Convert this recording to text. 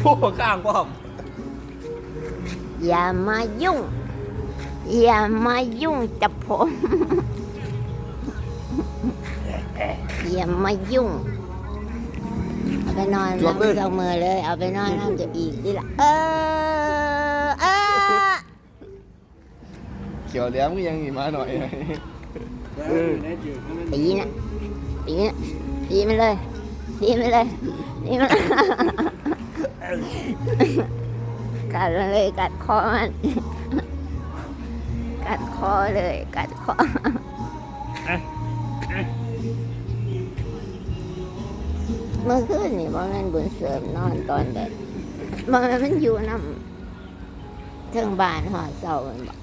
โอ้ข้างป้อมอย่ามายุ่ง อย่ามายุ่งจับผม อย่ามายุ่ง เอาไปนอนนั่งสองมือเลย เอาไปนอนนั่งจะอีกดีละเออเออเขียวเหลี้ยมก็ยังมีมาหน่อยตีนะตีนะตีมันเลยตีมันเลยตีมัน กัดมันเลยกัดคอมัน กัดคอเลย กัดคอเมื่อคืนนี่บ่แม่นบุญเสริมนอนตอนเด็กบ่แม่นมันอยู่นำเทิงบ้านหอเสามันบอก